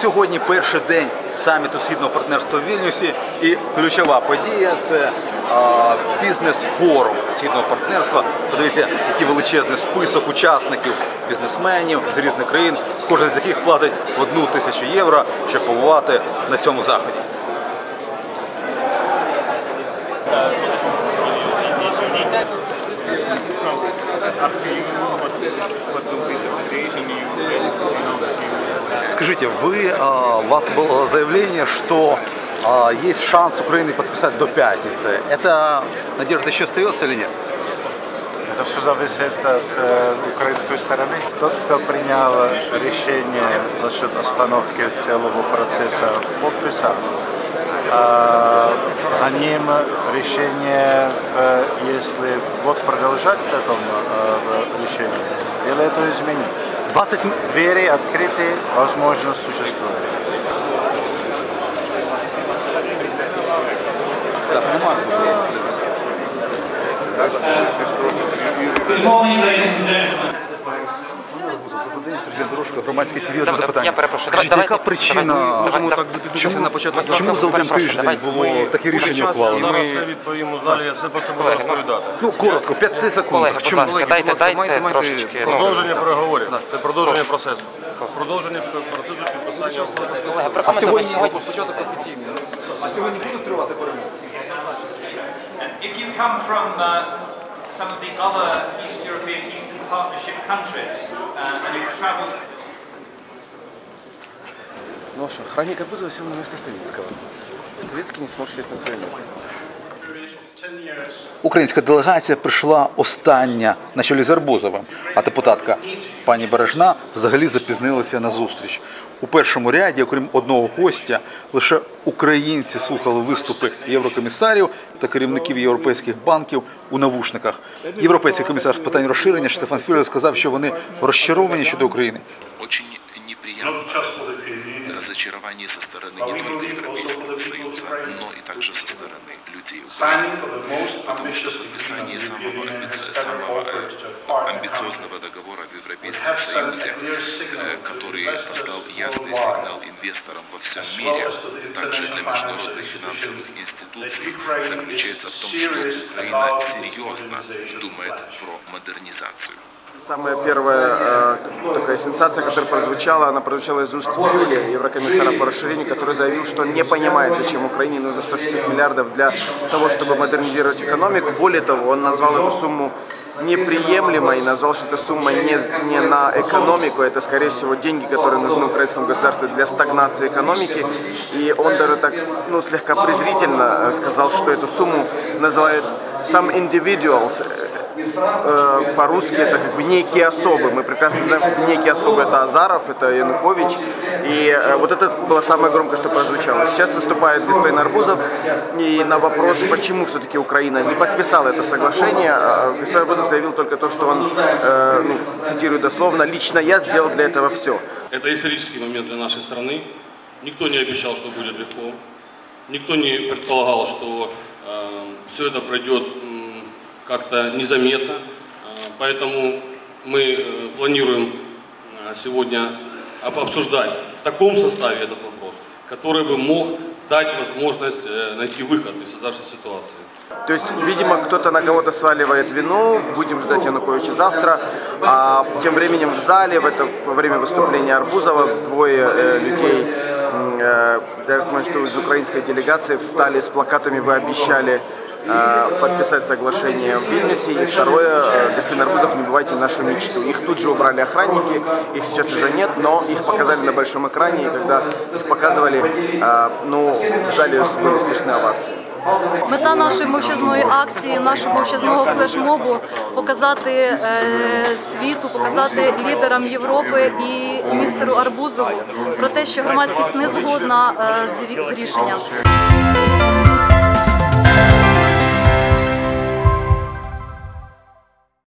сьогодні перший день саміту східного партнерства в Вільнюсі, і ключова подія це бізнес-форум східного партнерства. Подивіться, який величезний список учасників, бізнесменів з різних країн, кожен з яких платить одну тисячу євро, щоб побувати на цьому заході. Up to you, what, what Скажите, вы, а, у вас было заявление, что а, есть шанс Украины подписать до пятницы. Это надежда еще остается или нет? Это все зависит от э, украинской стороны. Тот, кто принял решение за счет остановки целого процесса подписа, а, за ним решение, э, если вот продолжать в таком э, решении, или это изменить. 20 м- Двери открыты, возможность существует. Сергій Дорожко, громадське ТВ, одне запитання. я перепрошую, Скажіть, давайте- яка причина, давайте- можемо так запізнитися чому- на початок, Чому за один тиждень давайте було таке рішення ухвалено? Зараз я відповім у залі, я все про це буду ну, розповідати. Ну, коротко, 5 секунд. Колеги, будь Чому? ласка, дайте, дайте трошечки. ну, Продовження переговорів, це продовження процесу. Продовження процесу підписання. Колеги, прокоментуйте сьогодні. А сьогодні будуть тривати перемоги? If you come from uh, some of the other East European Eastern Partnership countries uh, and you've travelled Ну что, охранник Арбузова сел на место Ставицкого. Ставицкий не смог сесть на свое место. Українська делегація прийшла остання на чолі з Арбузовим, а депутатка пані Бережна взагалі запізнилася на зустріч. У першому ряді, окрім одного гостя, лише українці слухали виступи єврокомісарів та керівників європейських банків у навушниках. Європейський комісар з питань розширення Штефан Фюлер сказав, що вони розчаровані щодо України. очень неприятное разочарование со стороны не только Европейского Союза, но и также со стороны людей Украины. Потому что подписание самого, амбици- самого э, амбициозного договора в Европейском Союзе, э, который послал ясный сигнал инвесторам во всем мире, также для международных финансовых институций, заключается в том, что Украина серьезно думает про модернизацию. Самая первая э, такая сенсация, которая прозвучала, она прозвучала из уст Фюля, еврокомиссара по расширению, который заявил, что не понимает, зачем Украине нужно 160 миллиардов для того, чтобы модернизировать экономику. Более того, он назвал эту сумму неприемлемой назвал, что эта сумма не, не на экономику, это, скорее всего, деньги, которые нужны украинскому государству для стагнации экономики. И он даже так, ну, слегка презрительно э, сказал, что эту сумму называют some individuals, э, по-русски это как бы некие особы. Мы прекрасно знаем, что некие особы это Азаров, это Янукович. И э, вот это было самое громкое, что прозвучало. Сейчас выступает господин Арбузов. И на вопрос, почему все-таки Украина не подписала это соглашение, э, господин Арбузов заявил только то, что он, э, ну, цитирую дословно, «Лично я сделал для этого все». Это исторический момент для нашей страны. Никто не обещал, что будет легко. Никто не предполагал, что все это пройдет как-то незаметно. Э, поэтому мы э, планируем э, сегодня об- обсуждать в таком составе этот вопрос, который бы мог дать возможность э, найти выход из создавшейся ситуации. То есть, видимо, кто-то на кого-то сваливает вину, будем ждать Януковича завтра, а тем временем в зале, в это, во время выступления Арбузова, двое э, людей, э, я понимаю, что из украинской делегации встали с плакатами «Вы обещали подписать соглашение в Вильнюсе», и второе, э, господин Арбузов, не бывайте нашу мечту. Их тут же убрали охранники, их сейчас уже нет, но их показали на большом экране, и когда их показывали, э, ну, в зале были слышны овации. Мета нашої мовчазної акції, нашого мовчазного флешмобу показати е, світу, показати лідерам Європи і містеру Арбузову про те, що громадськість не згодна е, з рі- з рішенням.